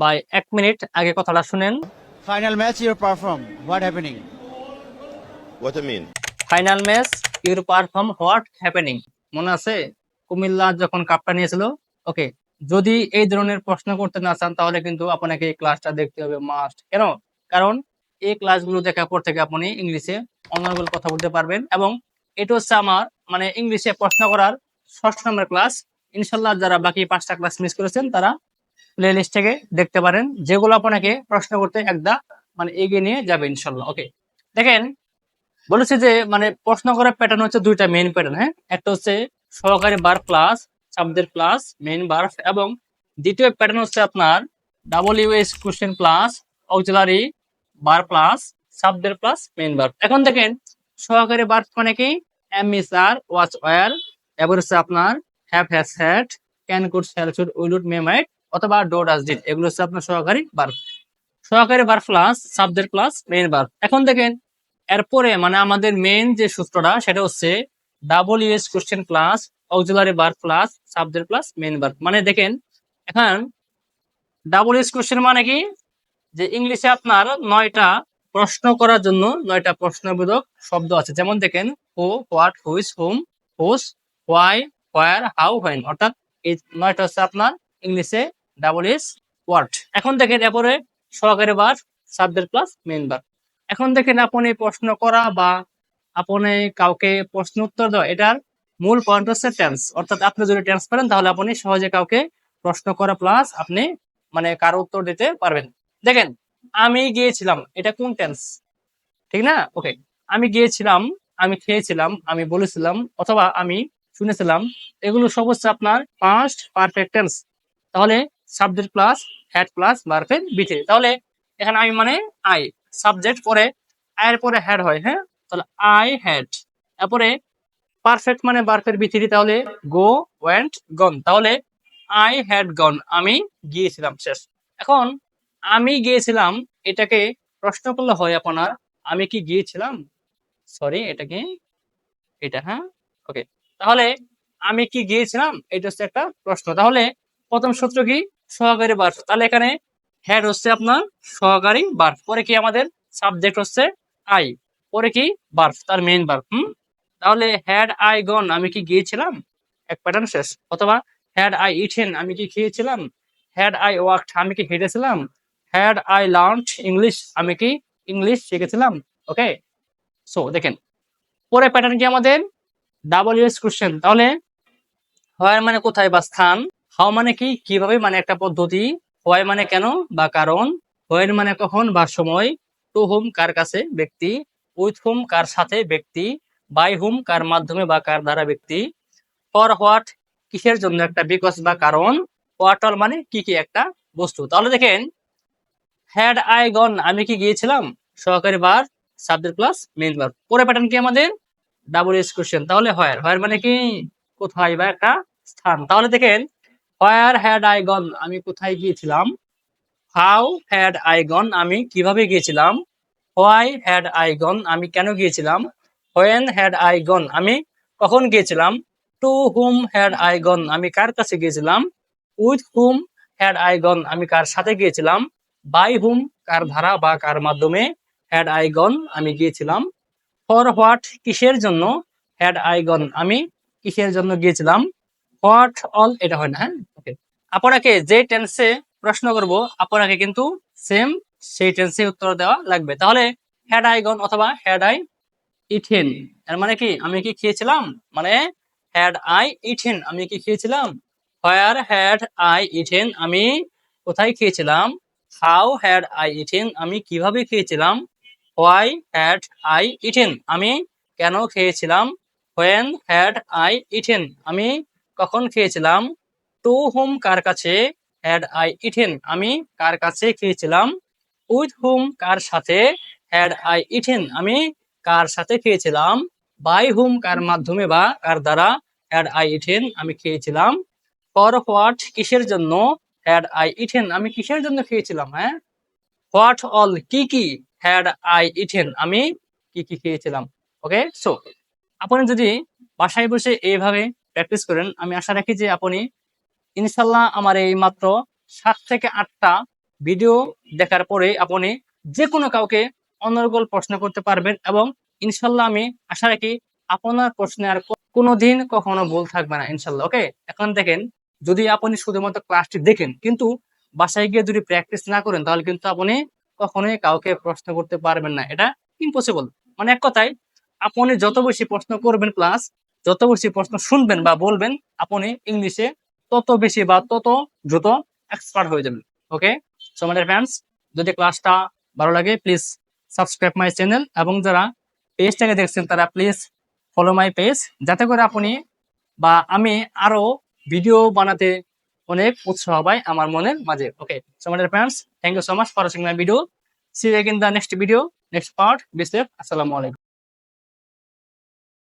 বা এক মিনিট আগে কথাটা শুনেন। Final match your perform what happening What I mean? Final match your perform what happening মনে আছে? কুমিল্লা যখন কাপটা নিয়েছিল? ওকে যদি এই ধরনের প্রশ্ন করতে না চান তাহলে কিন্তু আপনাকে এই ক্লাসটা দেখতে হবে মাস্ট কেন? কারণ এই ক্লাসগুলো দেখার পর থেকে আপনি ইংলিশে অনার্গল কথা বলতে পারবেন এবং এটা হচ্ছে আমার মানে ইংলিশে প্রশ্ন করার ষষ্ঠ নম্বর ক্লাস ইনশাল্লাহ যারা বাকি পাঁচটা ক্লাস মিস করেছেন তারা প্লে লিস্ট থেকে দেখতে পারেন, যেগুলো আপনাকে প্রশ্ন করতে একদা মানে এগিয়ে নিয়ে যাবে ইনশাল্লাহ ওকে দেখেন, বলেছে যে মানে প্রশ্ন করার প্যাটার্ন হচ্ছে দুইটা মেইন প্যাটার্ন হ্যাঁ? একটা হচ্ছে সহকারী বার প্লাস শব্দের প্লাস মেইন বার এবং দ্বিতীয় প্যাটার্ন হচ্ছে আপনার double US question plus auxiliary বার প্লাস শব্দের প্লাস মেইন বার এখন দেখেন, সহকারী বার মানে কি? Am is are was were এবার হচ্ছে আপনার have has had can could shall should will would may might অথবা ডো এগুলো হচ্ছে আপনার সহকারী বার সহকারী বার প্লাস শব্দের প্লাস মেইন বার এখন দেখেন, এরপরে মানে আমাদের মেইন যে সূত্রটা, সেটা হচ্ছে double US question plus auxiliary বার প্লাস সাবজেক্ট প্লাস মেইন বার মানে দেখেন, এখন ডাবল ইউএস কোশ্চেন মানে কি? যে ইংলিশে আপনার নয়টা প্রশ্ন করার জন্য নয়টা প্রশ্নবোধক শব্দ আছে। যেমন দেখেন হো হোয়াট হুইস হোম হুস হোয়াই হোয়ার হাউ হোয়েন অর্থাৎ এই নয়টা হচ্ছে আপনার ইংলিশে ডাবল ইউএস ওয়ার্ড এখন দেখেন এরপরে সহকারী বার সাবজেক্ট প্লাস মেন বার এখন দেখেন আপনি প্রশ্ন করা বা আপনি কাউকে প্রশ্ন উত্তর দেওয়া, এটার মূল পয়েন্ট হচ্ছে টেন্স অর্থাৎ আপনি যদি টেন্স পারেন, তাহলে আপনি সহজে কাউকে প্রশ্ন করা প্লাস আপনি মানে কারও উত্তর দিতে পারবেন। দেখেন, আমি গিয়েছিলাম, এটা কোন টেন্স ঠিক না? ওকে আমি গিয়েছিলাম, আমি খেয়েছিলাম, আমি বলেছিলাম, অথবা আমি শুনেছিলাম, এগুলো সব হচ্ছে আপনার পাস্ট পারফেক্ট টেন্স তাহলে সাবজেক্ট প্লাস হ্যাড প্লাস ভার্বের বিথে তাহলে এখানে আমি মানে আই সাবজেক্ট পরে আয়ের পরে হ্যাড হয় হ্যাঁ? তাহলে আই হ্যাড তারপরে পারফেক্ট মানে বার্ফের বিথিরি তাহলে গো ওয়েন্ট গন তাহলে আই হ্যাড গন আমি গিয়েছিলাম, শেষ। এখন আমি গিয়েছিলাম, এটাকে প্রশ্ন করলে হয় আপনার, আমি কি গিয়েছিলাম? সরি এটাকে এটা হ্যাঁ? ওকে তাহলে আমি কি গিয়েছিলাম? এটা হচ্ছে একটা প্রশ্ন। তাহলে প্রথম সূত্র কি? সহকারী বার্ফ তাহলে এখানে হ্যাড হচ্ছে আপনার সহকারী বার্ফ পরে কি আমাদের সাবজেক্ট হচ্ছে আই পরে কি বার্ফ তার মেইন বার্ফ হুম? তাহলে হ্যাড আই গন আমি কি গিয়েছিলাম? এক প্যাটার্ন শেষ। অথবা হ্যাড আই ইটেন আমি কি খেয়েছিলাম? হ্যাড আই ওয়ার্কড আমি কি হেঁটেছিলাম হ্যাড আই লার্ন ইংলিশ আমি কি ইংলিশ শিখেছিলাম? ওকে সো দেখেন। পরে প্যাটার্ন কি আমাদের? ডাবল ইউএস কোশ্চেন তাহলে হয় মানে কোথায়? বা স্থান। হাও মানে কি, কীভাবে মানে একটা পদ্ধতি হয় মানে কেন বা কারণ হোয়েন মানে কখন বা সময় টু হুম কার কাছে ব্যক্তি উইথ হুম কার সাথে ব্যক্তি বাই হুম কার মাধ্যমে বা কার দ্বারা ব্যক্তি ফর হোয়াট কিসের জন্য একটা বিকজ বা কারণ হোয়াট অল মানে কি কি একটা বস্তু। তাহলে দেখেন হ্যাড আই গন আমি কি গিয়েছিলাম? সহকারী বার সাবজেক্ট প্লাস মেইন বার পরে প্যাটার্ন কি আমাদের? ডাবল এস কোশ্চেন তাহলে হোয়ার হোয়ার মানে কি? কোথায় বা একটা স্থান। তাহলে দেখেন হোয়ার হ্যাড আই গন আমি কোথায় গিয়েছিলাম? হাউ হ্যাড আই গন আমি কীভাবে গিয়েছিলাম? হোয়াই হ্যাড আই গন আমি কেন গিয়েছিলাম? হোয়েন হ্যাড আই গন আমি কখন গিয়েছিলাম? To whom had I gone আমি কার কাছে গিয়েছিলাম? With whom had I gone আমি কার সাথে গিয়েছিলাম? বাই হুম কার ধারা বা কার মাধ্যমে হ্যাড আই গন আমি গিয়েছিলাম। ফর হোয়াট কিসের জন্য হ্যাড আই গন আমি কিসের জন্য গিয়েছিলাম? হোয়াট অল এটা হয় না হ্যাঁ? ওকে আপনাকে যে টেন্সে প্রশ্ন করব, আপনাকে কিন্তু সেম সেই টেন্সে উত্তর দেওয়া লাগবে। তাহলে হ্যাড আই গন অথবা হ্যাড আই ইথেন এর মানে কি? আমি কি খেয়েছিলাম? মানে হ্যাড আই ইথেন আমি কি খেয়েছিলাম? হোয়ার হ্যাড আই ইথেন আমি কোথায় খেয়েছিলাম? হাউ হ্যাড আই ইথেন আমি কীভাবে খেয়েছিলাম? হোয়াই হ্যাড আই ইটেন আমি কেন খেয়েছিলাম? হোয়েন হ্যাড আই ইটেন আমি কখন খেয়েছিলাম? টু হুম কার কাছে? হ্যাড আই ইটেন আমি কার কাছে খেয়েছিলাম? উইথ হুম কার সাথে? হ্যাড আই ইটেন আমি কার সাথে খেয়েছিলাম? বাই হুম কার মাধ্যমে বা কার দ্বারা? হ্যাড আই ইটেন আমি খেয়েছিলাম। For what? কিসের জন্য? হ্যাড আই ইটেন আমি কিসের জন্য খেয়েছিলাম হ্যাঁ? What all? কি কি? হ্যাড আই ইটেন আমি কি কি খেয়েছিলাম? ওকে? সো, আপনি যদি বাসায় বসে এইভাবে প্র্যাকটিস করেন। আমি আশা রাখি যে আপনি ইনশাল্লাহ আমার এই মাত্র সাত থেকে আটটা ভিডিও দেখার পরে আপনি যে কোনো কাউকে অনর্গল প্রশ্ন করতে পারবেন এবং ইনশাল্লাহ আমি আশা রাখি আপনার প্রশ্নে আর কোনোদিন কখনো ভুল থাকবে না ইনশাল্লাহ ওকে? এখন দেখেন, যদি আপনি শুধুমাত্র ক্লাসটি দেখেন, কিন্তু বাসায় গিয়ে যদি প্র্যাকটিস না করেন, তাহলে কিন্তু আপনি কখনোই কাউকে প্রশ্ন করতে পারবেন না। এটা ইম্পসিবল মানে এক কথায়, আপনি যত বেশি প্রশ্ন করবেন প্লাস যত বেশি প্রশ্ন শুনবেন বা বলবেন, আপনি ইংলিশে তত বেশি বা তত দ্রুত এক্সপার্ট হয়ে যাবেন ওকে সো আমাদের ফ্রেন্ডস যদি ক্লাসটা ভালো লাগে প্লিজ সাবস্ক্রাইব মাই চ্যানেল এবং যারা পেজটাকে দেখছেন, তারা প্লিজ ফলো মাই পেজ যাতে করে আপনি বা আমি আরও ভিডিও বানাতে অনেক উৎসাহ পাই আমার মনের মাঝে ওকে সো আমাদের friends thank you so much for watching my video see you in the next video next part be safe আসসালামু আলাইকুম